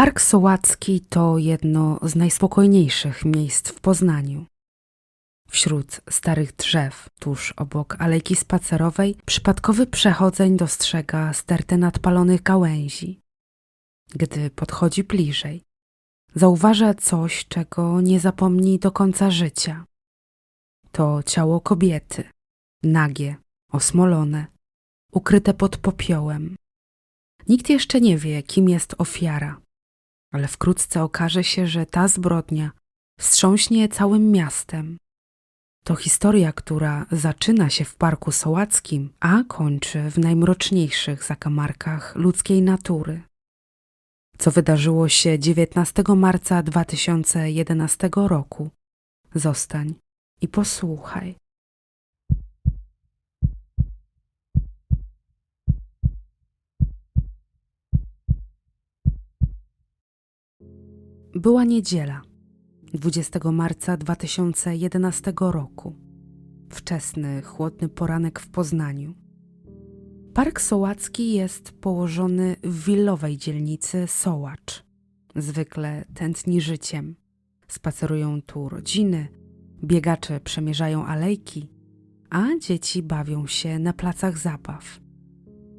Park Sołacki to jedno z najspokojniejszych miejsc w Poznaniu. Wśród starych drzew, tuż obok alejki spacerowej, przypadkowy przechodzeń dostrzega stertę nadpalonych gałęzi. Gdy podchodzi bliżej, zauważa coś, czego nie zapomni do końca życia. To ciało kobiety, nagie, osmolone, ukryte pod popiołem. Nikt jeszcze nie wie, kim jest ofiara, ale wkrótce okaże się, że ta zbrodnia wstrząśnie całym miastem. To historia, która zaczyna się w Parku Sołackim, a kończy w najmroczniejszych zakamarkach ludzkiej natury. Co wydarzyło się 19 marca 2011 roku? Zostań i posłuchaj. Była niedziela, 20 marca 2011 roku. Wczesny, chłodny poranek w Poznaniu. Park Sołacki jest położony w willowej dzielnicy Sołacz. Zwykle tętni życiem. Spacerują tu rodziny, biegacze przemierzają alejki, a dzieci bawią się na placach zabaw.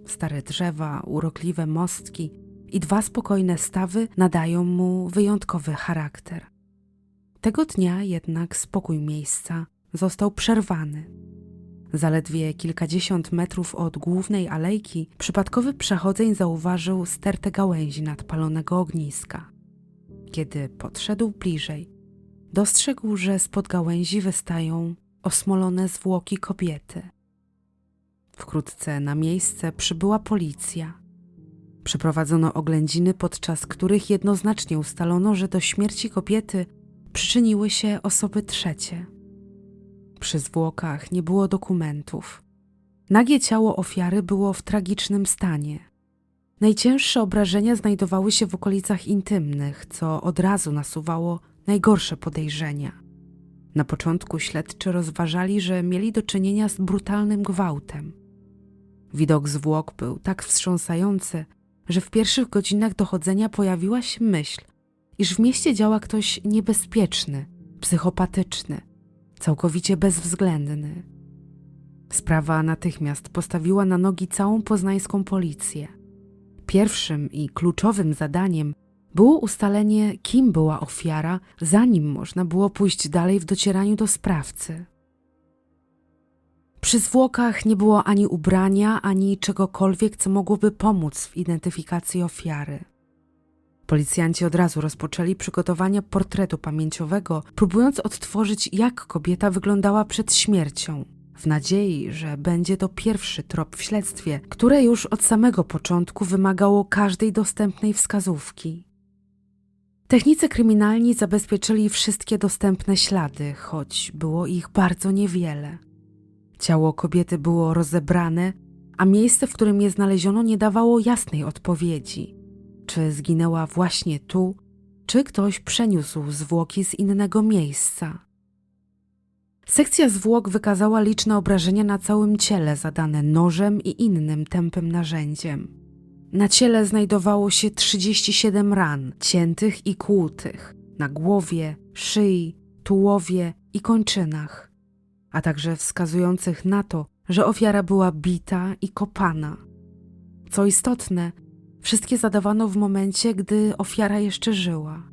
Stare drzewa, urokliwe mostki i dwa spokojne stawy nadają mu wyjątkowy charakter. Tego dnia jednak spokój miejsca został przerwany. Zaledwie kilkadziesiąt metrów od głównej alejki przypadkowy przechodzeń zauważył stertę gałęzi nadpalonego ogniska. Kiedy podszedł bliżej, dostrzegł, że spod gałęzi wystają osmolone zwłoki kobiety. Wkrótce na miejsce przybyła policja. Przeprowadzono oględziny, podczas których jednoznacznie ustalono, że do śmierci kobiety przyczyniły się osoby trzecie. Przy zwłokach nie było dokumentów. Nagie ciało ofiary było w tragicznym stanie. Najcięższe obrażenia znajdowały się w okolicach intymnych, co od razu nasuwało najgorsze podejrzenia. Na początku śledczy rozważali, że mieli do czynienia z brutalnym gwałtem. Widok zwłok był tak wstrząsający, że w pierwszych godzinach dochodzenia pojawiła się myśl, iż w mieście działa ktoś niebezpieczny, psychopatyczny, całkowicie bezwzględny. Sprawa natychmiast postawiła na nogi całą poznańską policję. Pierwszym i kluczowym zadaniem było ustalenie, kim była ofiara, zanim można było pójść dalej w docieraniu do sprawcy. Przy zwłokach nie było ani ubrania, ani czegokolwiek, co mogłoby pomóc w identyfikacji ofiary. Policjanci od razu rozpoczęli przygotowania portretu pamięciowego, próbując odtworzyć, jak kobieta wyglądała przed śmiercią, w nadziei, że będzie to pierwszy trop w śledztwie, które już od samego początku wymagało każdej dostępnej wskazówki. Technicy kryminalni zabezpieczyli wszystkie dostępne ślady, choć było ich bardzo niewiele. Ciało kobiety było rozebrane, a miejsce, w którym je znaleziono, nie dawało jasnej odpowiedzi. Czy zginęła właśnie tu, czy ktoś przeniósł zwłoki z innego miejsca? Sekcja zwłok wykazała liczne obrażenia na całym ciele, zadane nożem i innym tępym narzędziem. Na ciele znajdowało się 37 ran, ciętych i kłutych, na głowie, szyi, tułowie i kończynach, a także wskazujących na to, że ofiara była bita i kopana. Co istotne, wszystkie zadawano w momencie, gdy ofiara jeszcze żyła.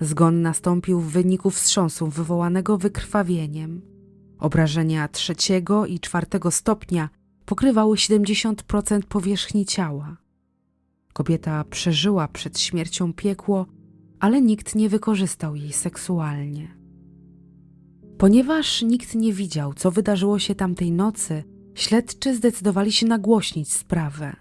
Zgon nastąpił w wyniku wstrząsu wywołanego wykrwawieniem. Obrażenia trzeciego i czwartego stopnia pokrywały 70% powierzchni ciała. Kobieta przeżyła przed śmiercią piekło, ale nikt nie wykorzystał jej seksualnie. Ponieważ nikt nie widział, co wydarzyło się tamtej nocy, śledczy zdecydowali się nagłośnić sprawę.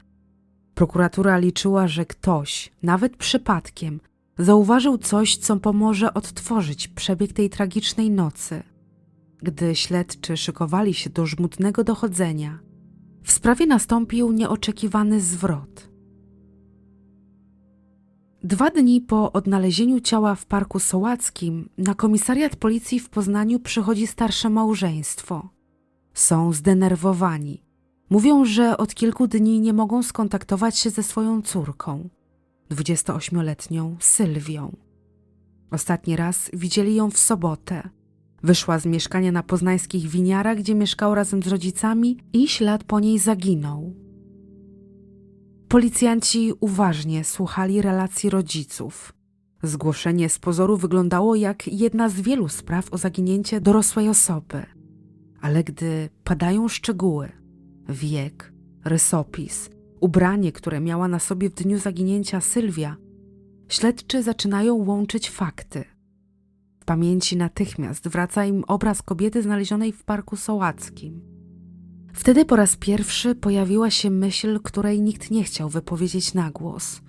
Prokuratura liczyła, że ktoś, nawet przypadkiem, zauważył coś, co pomoże odtworzyć przebieg tej tragicznej nocy. Gdy śledczy szykowali się do żmudnego dochodzenia, w sprawie nastąpił nieoczekiwany zwrot. Dwa dni po odnalezieniu ciała w Parku Sołackim na komisariat policji w Poznaniu przychodzi starsze małżeństwo. Są zdenerwowani. Mówią, że od kilku dni nie mogą skontaktować się ze swoją córką. 28-letnią Sylwią. Ostatni raz widzieli ją w sobotę. Wyszła z mieszkania na poznańskich winiarach, gdzie mieszkał razem z rodzicami i ślad po niej zaginął. Policjanci uważnie słuchali relacji rodziców. Zgłoszenie z pozoru wyglądało jak jedna z wielu spraw o zaginięcie dorosłej osoby. Ale gdy padają szczegóły, wiek, rysopis, ubranie, które miała na sobie w dniu zaginięcia Sylwia, śledczy zaczynają łączyć fakty. W pamięci natychmiast wraca im obraz kobiety znalezionej w parku sołackim. Wtedy po raz pierwszy pojawiła się myśl, której nikt nie chciał wypowiedzieć na głos,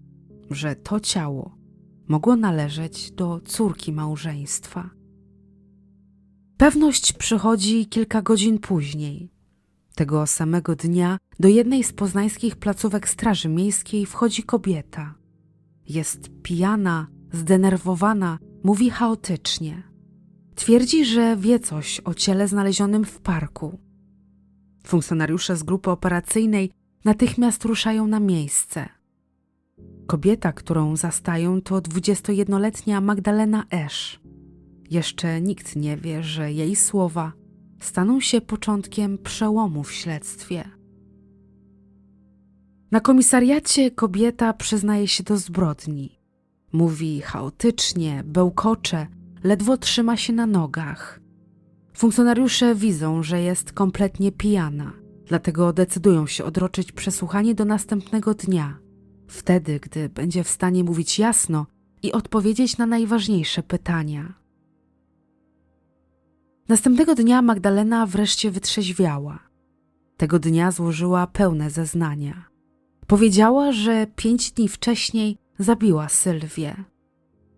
że to ciało mogło należeć do córki małżeństwa. Pewność przychodzi kilka godzin później. Tego samego dnia do jednej z poznańskich placówek Straży Miejskiej wchodzi kobieta. Jest pijana, zdenerwowana, mówi chaotycznie. Twierdzi, że wie coś o ciele znalezionym w parku. Funkcjonariusze z grupy operacyjnej natychmiast ruszają na miejsce. Kobieta, którą zastają, to 21-letnia Magdalena Esz. Jeszcze nikt nie wie, że jej słowa staną się początkiem przełomu w śledztwie. Na komisariacie kobieta przyznaje się do zbrodni. Mówi chaotycznie, bełkocze, ledwo trzyma się na nogach. Funkcjonariusze widzą, że jest kompletnie pijana, dlatego decydują się odroczyć przesłuchanie do następnego dnia, wtedy, gdy będzie w stanie mówić jasno i odpowiedzieć na najważniejsze pytania. Następnego dnia Magdalena wreszcie wytrzeźwiała. Tego dnia złożyła pełne zeznania. Powiedziała, że pięć dni wcześniej zabiła Sylwię.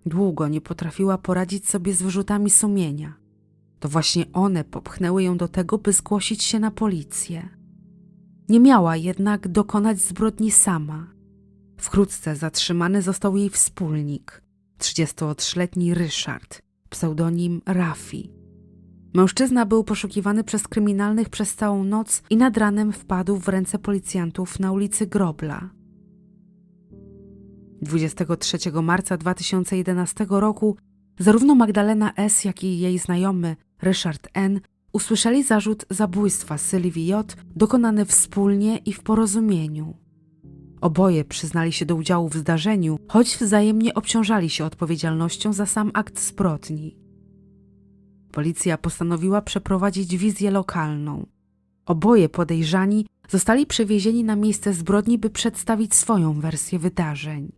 Długo nie potrafiła poradzić sobie z wyrzutami sumienia. To właśnie one popchnęły ją do tego, by zgłosić się na policję. Nie miała jednak dokonać zbrodni sama. Wkrótce zatrzymany został jej wspólnik, 33-letni Ryszard, pseudonim Rafi. Mężczyzna był poszukiwany przez kryminalnych przez całą noc i nad ranem wpadł w ręce policjantów na ulicy Grobla. 23 marca 2011 roku zarówno Magdalena S., jak i jej znajomy Ryszard N. usłyszeli zarzut zabójstwa Sylwii J. dokonany wspólnie i w porozumieniu. Oboje przyznali się do udziału w zdarzeniu, choć wzajemnie obciążali się odpowiedzialnością za sam akt zbrodni. Policja postanowiła przeprowadzić wizję lokalną. Oboje podejrzani zostali przewiezieni na miejsce zbrodni, by przedstawić swoją wersję wydarzeń.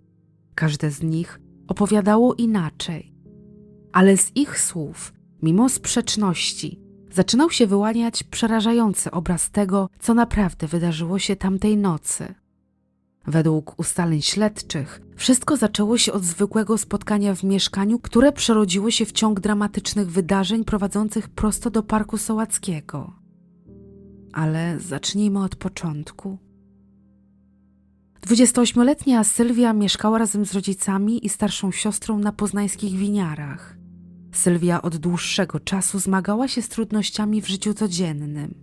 Każde z nich opowiadało inaczej, ale z ich słów, mimo sprzeczności, zaczynał się wyłaniać przerażający obraz tego, co naprawdę wydarzyło się tamtej nocy. Według ustaleń śledczych, wszystko zaczęło się od zwykłego spotkania w mieszkaniu, które przerodziło się w ciąg dramatycznych wydarzeń prowadzących prosto do Parku Sołackiego. Ale zacznijmy od początku. 28-letnia Sylwia mieszkała razem z rodzicami i starszą siostrą na poznańskich winiarach. Sylwia od dłuższego czasu zmagała się z trudnościami w życiu codziennym.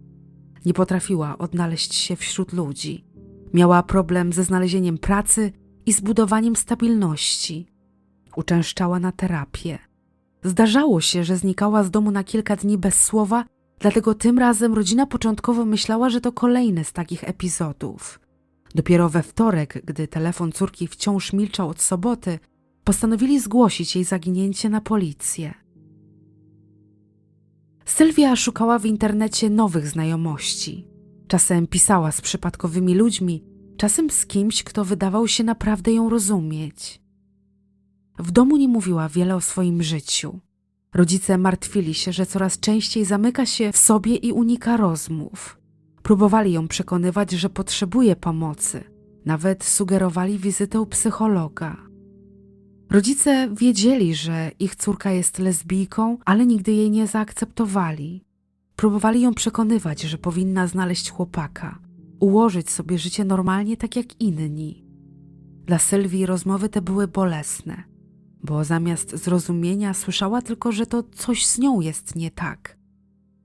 Nie potrafiła odnaleźć się wśród ludzi. Miała problem ze znalezieniem pracy i zbudowaniem stabilności. Uczęszczała na terapię. Zdarzało się, że znikała z domu na kilka dni bez słowa, dlatego tym razem rodzina początkowo myślała, że to kolejny z takich epizodów. Dopiero we wtorek, gdy telefon córki wciąż milczał od soboty, postanowili zgłosić jej zaginięcie na policję. Sylwia szukała w internecie nowych znajomości. Czasem pisała z przypadkowymi ludźmi, czasem z kimś, kto wydawał się naprawdę ją rozumieć. W domu nie mówiła wiele o swoim życiu. Rodzice martwili się, że coraz częściej zamyka się w sobie i unika rozmów. Próbowali ją przekonywać, że potrzebuje pomocy. Nawet sugerowali wizytę u psychologa. Rodzice wiedzieli, że ich córka jest lesbijką, ale nigdy jej nie zaakceptowali. Próbowali ją przekonywać, że powinna znaleźć chłopaka, ułożyć sobie życie normalnie tak jak inni. Dla Sylwii rozmowy te były bolesne, bo zamiast zrozumienia słyszała tylko, że to coś z nią jest nie tak.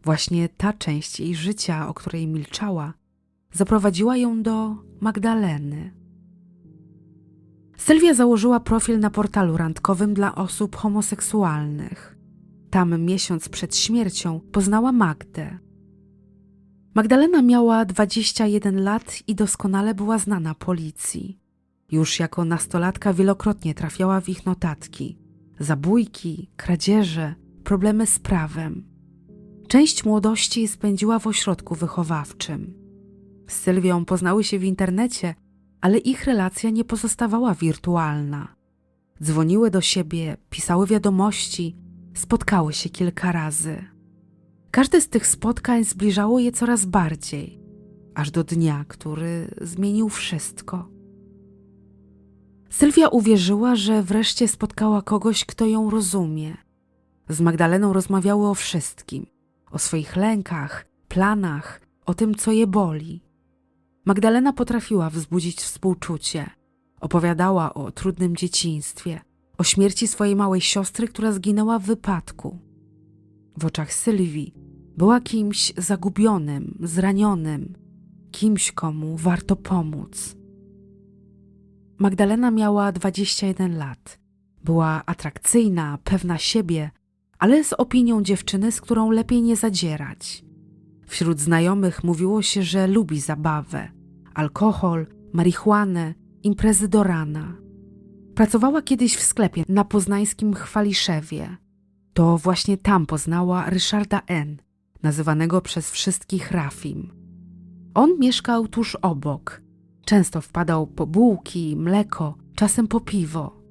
Właśnie ta część jej życia, o której milczała, zaprowadziła ją do Magdaleny. Sylwia założyła profil na portalu randkowym dla osób homoseksualnych. Tam miesiąc przed śmiercią poznała Magdę. Magdalena miała 21 lat i doskonale była znana policji. Już jako nastolatka wielokrotnie trafiała w ich notatki. Zabójki, kradzieże, problemy z prawem. Część młodości spędziła w ośrodku wychowawczym. Z Sylwią poznały się w internecie, ale ich relacja nie pozostawała wirtualna. Dzwoniły do siebie, pisały wiadomości, spotkały się kilka razy. Każde z tych spotkań zbliżało je coraz bardziej, aż do dnia, który zmienił wszystko. Sylwia uwierzyła, że wreszcie spotkała kogoś, kto ją rozumie. Z Magdaleną rozmawiały o wszystkim: o swoich lękach, planach, o tym, co je boli. Magdalena potrafiła wzbudzić współczucie. Opowiadała o trudnym dzieciństwie, o śmierci swojej małej siostry, która zginęła w wypadku. W oczach Sylwii była kimś zagubionym, zranionym, kimś, komu warto pomóc. Magdalena miała 21 lat. Była atrakcyjna, pewna siebie, ale z opinią dziewczyny, z którą lepiej nie zadzierać. Wśród znajomych mówiło się, że lubi zabawę, alkohol, marihuanę, imprezy do rana. Pracowała kiedyś w sklepie na poznańskim Chwaliszewie. To właśnie tam poznała Ryszarda N., nazywanego przez wszystkich Rafim. On mieszkał tuż obok. Często wpadał po bułki, mleko, czasem po piwo.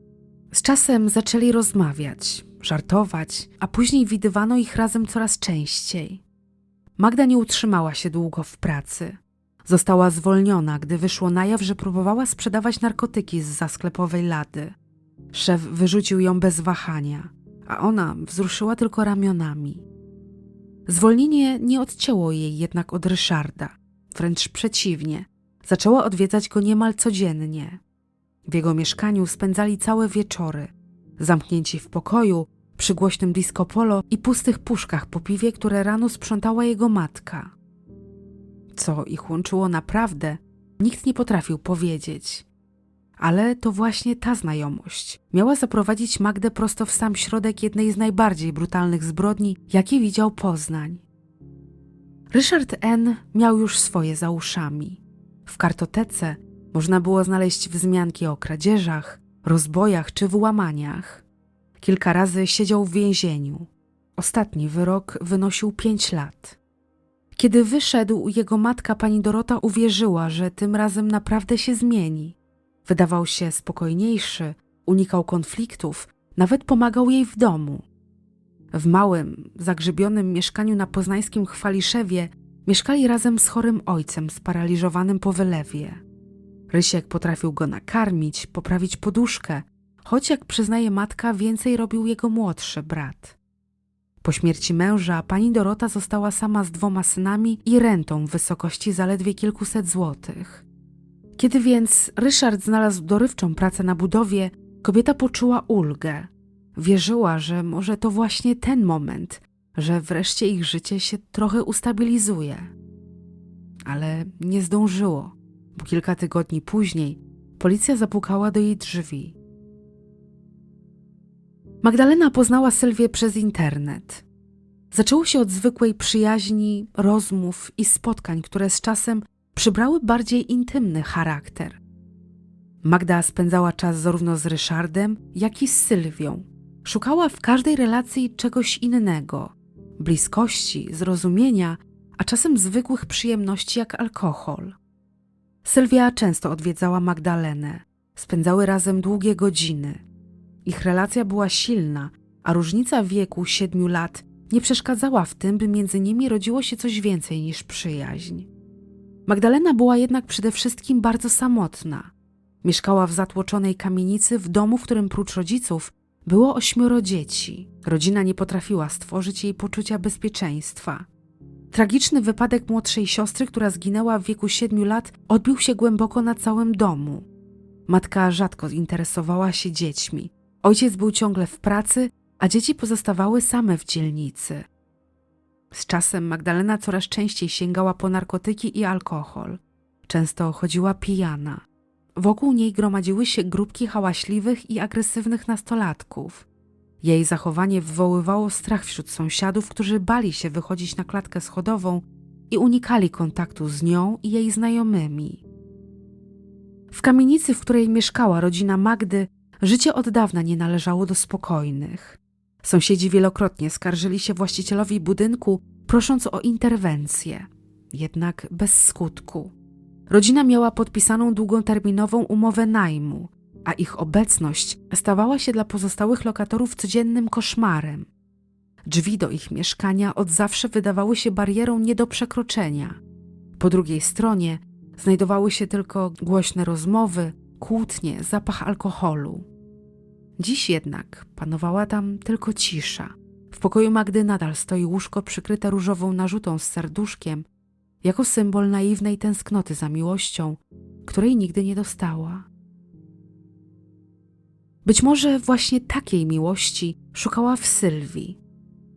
Z czasem zaczęli rozmawiać, żartować, a później widywano ich razem coraz częściej. Magda nie utrzymała się długo w pracy. Została zwolniona, gdy wyszło na jaw, że próbowała sprzedawać narkotyki z sklepowej lady. Szef wyrzucił ją bez wahania, a ona wzruszyła tylko ramionami. Zwolnienie nie odcięło jej jednak od Ryszarda, wręcz przeciwnie. Zaczęła odwiedzać go niemal codziennie. W jego mieszkaniu spędzali całe wieczory, zamknięci w pokoju, przy głośnym disco polo i pustych puszkach po piwie, które rano sprzątała jego matka. Co ich łączyło naprawdę, nikt nie potrafił powiedzieć. Ale to właśnie ta znajomość miała zaprowadzić Magdę prosto w sam środek jednej z najbardziej brutalnych zbrodni, jakie widział Poznań. Ryszard N. miał już swoje za uszami. W kartotece można było znaleźć wzmianki o kradzieżach, rozbojach czy wyłamaniach. Kilka razy siedział w więzieniu. Ostatni wyrok wynosił pięć lat. Kiedy wyszedł, jego matka, pani Dorota, uwierzyła, że tym razem naprawdę się zmieni. Wydawał się spokojniejszy, unikał konfliktów, nawet pomagał jej w domu. W małym, zagrzybionym mieszkaniu na poznańskim Chwaliszewie mieszkali razem z chorym ojcem sparaliżowanym po wylewie. Rysiek potrafił go nakarmić, poprawić poduszkę, choć jak przyznaje matka, więcej robił jego młodszy brat. Po śmierci męża pani Dorota została sama z dwoma synami i rentą w wysokości zaledwie kilkuset złotych. Kiedy więc Ryszard znalazł dorywczą pracę na budowie, kobieta poczuła ulgę. Wierzyła, że może to właśnie ten moment, że wreszcie ich życie się trochę ustabilizuje. Ale nie zdążyło, bo kilka tygodni później policja zapukała do jej drzwi. Magdalena poznała Sylwię przez internet. Zaczęło się od zwykłej przyjaźni, rozmów i spotkań, które z czasem przybrały bardziej intymny charakter. Magda spędzała czas zarówno z Ryszardem, jak i z Sylwią. Szukała w każdej relacji czegoś innego bliskości, zrozumienia, a czasem zwykłych przyjemności jak alkohol. Sylwia często odwiedzała Magdalenę. Spędzały razem długie godziny. Ich relacja była silna, a różnica wieku siedmiu lat nie przeszkadzała w tym, by między nimi rodziło się coś więcej niż przyjaźń. Magdalena była jednak przede wszystkim bardzo samotna. Mieszkała w zatłoczonej kamienicy w domu, w którym prócz rodziców było ośmioro dzieci. Rodzina nie potrafiła stworzyć jej poczucia bezpieczeństwa. Tragiczny wypadek młodszej siostry, która zginęła w wieku siedmiu lat, odbił się głęboko na całym domu. Matka rzadko interesowała się dziećmi. Ojciec był ciągle w pracy, a dzieci pozostawały same w dzielnicy. Z czasem Magdalena coraz częściej sięgała po narkotyki i alkohol. Często chodziła pijana. wokół niej gromadziły się grupki hałaśliwych i agresywnych nastolatków. Jej zachowanie wywoływało strach wśród sąsiadów, którzy bali się wychodzić na klatkę schodową i unikali kontaktu z nią i jej znajomymi. W kamienicy, w której mieszkała rodzina Magdy, życie od dawna nie należało do spokojnych. Sąsiedzi wielokrotnie skarżyli się właścicielowi budynku, prosząc o interwencję, jednak bez skutku. Rodzina miała podpisaną długoterminową umowę najmu, a ich obecność stawała się dla pozostałych lokatorów codziennym koszmarem. Drzwi do ich mieszkania od zawsze wydawały się barierą nie do przekroczenia. Po drugiej stronie znajdowały się tylko głośne rozmowy, kłótnie, zapach alkoholu. Dziś jednak panowała tam tylko cisza. W pokoju Magdy nadal stoi łóżko przykryte różową narzutą z serduszkiem, jako symbol naiwnej tęsknoty za miłością, której nigdy nie dostała. Być może właśnie takiej miłości szukała w Sylwii.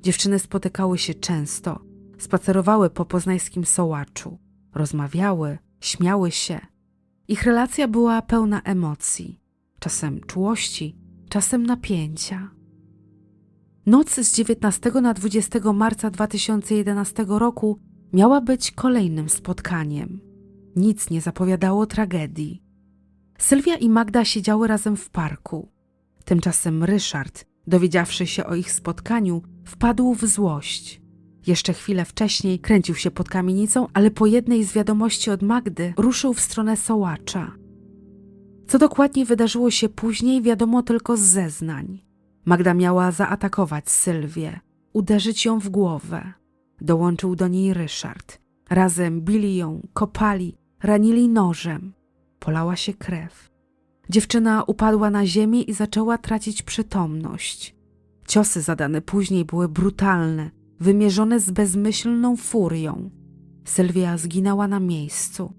Dziewczyny spotykały się często, spacerowały po poznańskim sołaczu, rozmawiały, śmiały się. Ich relacja była pełna emocji, czasem czułości, czasem napięcia. Noc z 19 na 20 marca 2011 roku miała być kolejnym spotkaniem. Nic nie zapowiadało tragedii. Sylwia i Magda siedziały razem w parku. Tymczasem Ryszard, dowiedziawszy się o ich spotkaniu, wpadł w złość. Jeszcze chwilę wcześniej kręcił się pod kamienicą, ale po jednej z wiadomości od Magdy ruszył w stronę Sołacza. Co dokładnie wydarzyło się później, wiadomo tylko z zeznań. Magda miała zaatakować Sylwię, uderzyć ją w głowę. Dołączył do niej Ryszard. Razem bili ją, kopali, ranili nożem. Polała się krew. Dziewczyna upadła na ziemię i zaczęła tracić przytomność. Ciosy zadane później były brutalne, wymierzone z bezmyślną furią. Sylwia zginęła na miejscu.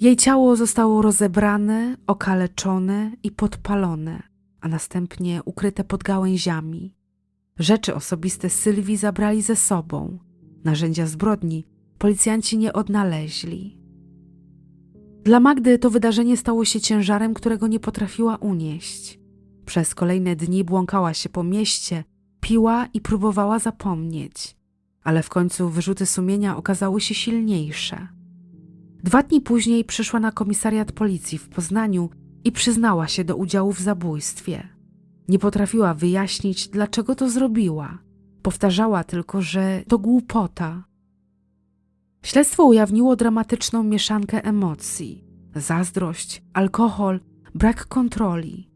Jej ciało zostało rozebrane, okaleczone i podpalone, a następnie ukryte pod gałęziami. Rzeczy osobiste Sylwii zabrali ze sobą. Narzędzia zbrodni policjanci nie odnaleźli. Dla Magdy to wydarzenie stało się ciężarem, którego nie potrafiła unieść. Przez kolejne dni błąkała się po mieście, piła i próbowała zapomnieć, ale w końcu wyrzuty sumienia okazały się silniejsze. Dwa dni później przyszła na komisariat policji w Poznaniu i przyznała się do udziału w zabójstwie. Nie potrafiła wyjaśnić, dlaczego to zrobiła. Powtarzała tylko, że to głupota. Śledztwo ujawniło dramatyczną mieszankę emocji: zazdrość, alkohol, brak kontroli.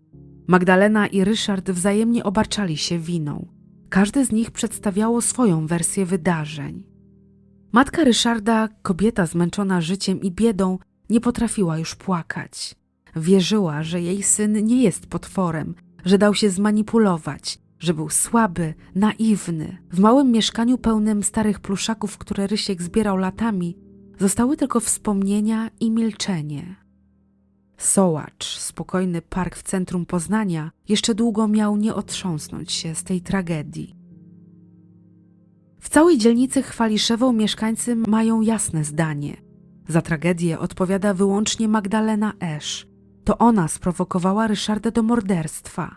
Magdalena i Ryszard wzajemnie obarczali się winą. Każdy z nich przedstawiało swoją wersję wydarzeń. Matka Ryszarda, kobieta zmęczona życiem i biedą, nie potrafiła już płakać. Wierzyła, że jej syn nie jest potworem, że dał się zmanipulować, że był słaby, naiwny. W małym mieszkaniu pełnym starych pluszaków, które Rysiek zbierał latami, zostały tylko wspomnienia i milczenie. Sołacz, spokojny park w centrum Poznania, jeszcze długo miał nie otrząsnąć się z tej tragedii. W całej dzielnicy Chwaliszewą mieszkańcy mają jasne zdanie. Za tragedię odpowiada wyłącznie Magdalena Esz. To ona sprowokowała Ryszarda do morderstwa.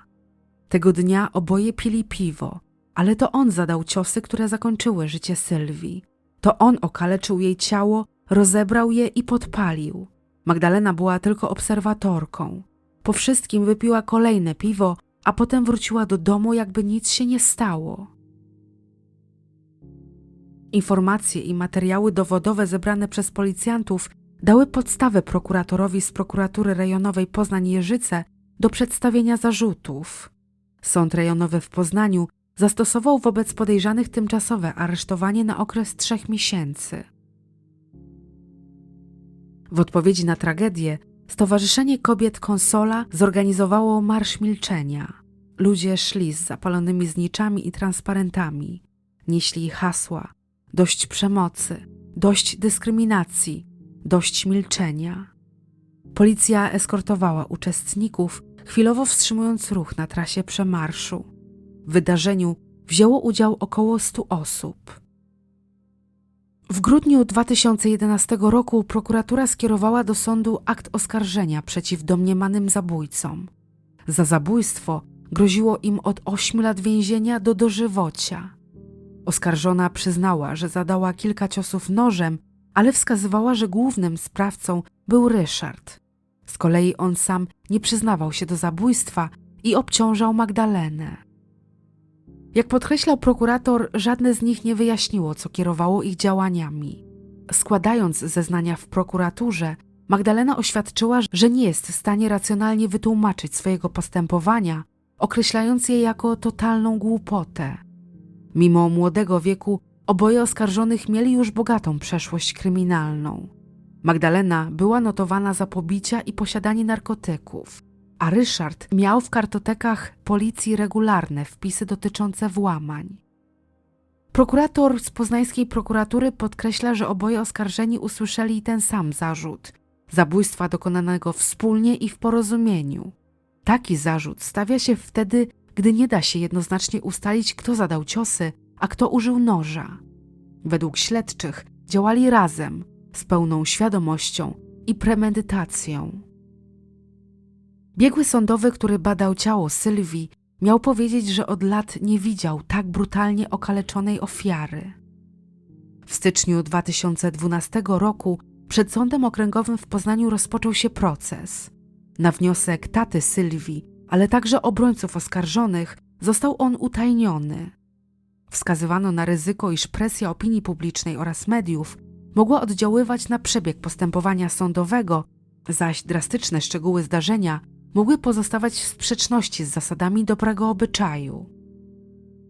Tego dnia oboje pili piwo, ale to on zadał ciosy, które zakończyły życie Sylwii. To on okaleczył jej ciało, rozebrał je i podpalił. Magdalena była tylko obserwatorką. Po wszystkim wypiła kolejne piwo, a potem wróciła do domu, jakby nic się nie stało. Informacje i materiały dowodowe zebrane przez policjantów dały podstawę prokuratorowi z prokuratury rejonowej Poznań-Jeżyce do przedstawienia zarzutów. Sąd rejonowy w Poznaniu zastosował wobec podejrzanych tymczasowe aresztowanie na okres trzech miesięcy. W odpowiedzi na tragedię Stowarzyszenie Kobiet Konsola zorganizowało Marsz Milczenia. Ludzie szli z zapalonymi zniczami i transparentami. Nieśli hasła: dość przemocy, dość dyskryminacji, dość milczenia. Policja eskortowała uczestników, chwilowo wstrzymując ruch na trasie przemarszu. W wydarzeniu wzięło udział około stu osób. W grudniu 2011 roku prokuratura skierowała do sądu akt oskarżenia przeciw domniemanym zabójcom. Za zabójstwo groziło im od 8 lat więzienia do dożywocia. Oskarżona przyznała, że zadała kilka ciosów nożem, ale wskazywała, że głównym sprawcą był Ryszard. Z kolei on sam nie przyznawał się do zabójstwa i obciążał Magdalenę. Jak podkreślał prokurator, żadne z nich nie wyjaśniło, co kierowało ich działaniami. Składając zeznania w prokuraturze, Magdalena oświadczyła, że nie jest w stanie racjonalnie wytłumaczyć swojego postępowania, określając je jako totalną głupotę. Mimo młodego wieku, oboje oskarżonych mieli już bogatą przeszłość kryminalną. Magdalena była notowana za pobicia i posiadanie narkotyków, a Ryszard miał w kartotekach policji regularne wpisy dotyczące włamań. Prokurator z poznańskiej prokuratury podkreśla, że oboje oskarżeni usłyszeli ten sam zarzut zabójstwa dokonanego wspólnie i w porozumieniu. Taki zarzut stawia się wtedy, gdy nie da się jednoznacznie ustalić, kto zadał ciosy, a kto użył noża. Według śledczych działali razem, z pełną świadomością i premedytacją. Biegły sądowy, który badał ciało Sylwii, miał powiedzieć, że od lat nie widział tak brutalnie okaleczonej ofiary. W styczniu 2012 roku przed Sądem Okręgowym w Poznaniu rozpoczął się proces. Na wniosek taty Sylwii, ale także obrońców oskarżonych, został on utajniony. Wskazywano na ryzyko, iż presja opinii publicznej oraz mediów mogła oddziaływać na przebieg postępowania sądowego, zaś drastyczne szczegóły zdarzenia mogły pozostawać w sprzeczności z zasadami dobrego obyczaju.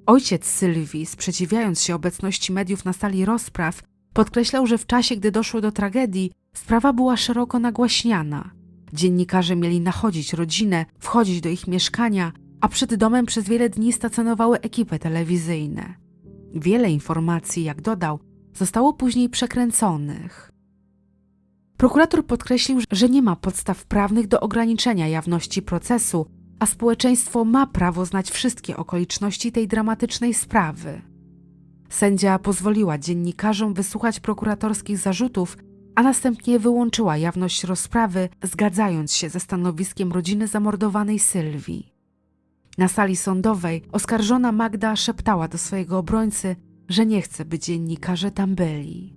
Ojciec Sylwii, sprzeciwiając się obecności mediów na sali rozpraw, podkreślał, że w czasie, gdy doszło do tragedii, sprawa była szeroko nagłaśniana. Dziennikarze mieli nachodzić rodzinę, wchodzić do ich mieszkania, a przed domem przez wiele dni stacjonowały ekipy telewizyjne. Wiele informacji, jak dodał, zostało później przekręconych. Prokurator podkreślił, że nie ma podstaw prawnych do ograniczenia jawności procesu, a społeczeństwo ma prawo znać wszystkie okoliczności tej dramatycznej sprawy. Sędzia pozwoliła dziennikarzom wysłuchać prokuratorskich zarzutów, a następnie wyłączyła jawność rozprawy, zgadzając się ze stanowiskiem rodziny zamordowanej Sylwii. Na sali sądowej oskarżona Magda szeptała do swojego obrońcy, że nie chce, by dziennikarze tam byli.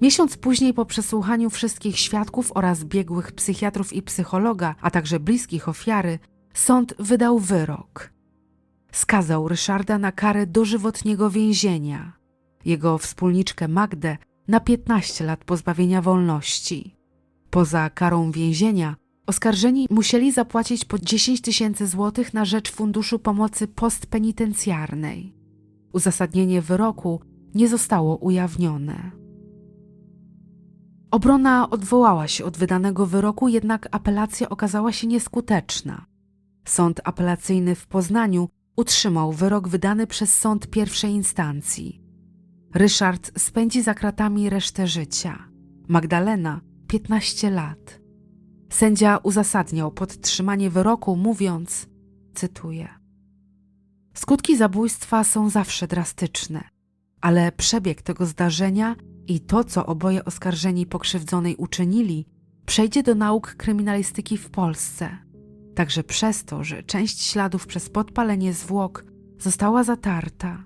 Miesiąc później, po przesłuchaniu wszystkich świadków oraz biegłych psychiatrów i psychologa, a także bliskich ofiary, sąd wydał wyrok. Skazał Ryszarda na karę dożywotniego więzienia, jego wspólniczkę Magdę na 15 lat pozbawienia wolności. Poza karą więzienia oskarżeni musieli zapłacić po 10 tysięcy złotych na rzecz Funduszu Pomocy Postpenitencjarnej. Uzasadnienie wyroku nie zostało ujawnione. Obrona odwołała się od wydanego wyroku, jednak apelacja okazała się nieskuteczna. Sąd apelacyjny w Poznaniu utrzymał wyrok wydany przez sąd pierwszej instancji. Ryszard spędzi za kratami resztę życia. Magdalena 15 lat. Sędzia uzasadniał podtrzymanie wyroku, mówiąc, cytuję: Skutki zabójstwa są zawsze drastyczne, ale przebieg tego zdarzenia i to, co oboje oskarżeni pokrzywdzonej uczynili, przejdzie do nauk kryminalistyki w Polsce. Także przez to, że część śladów przez podpalenie zwłok została zatarta,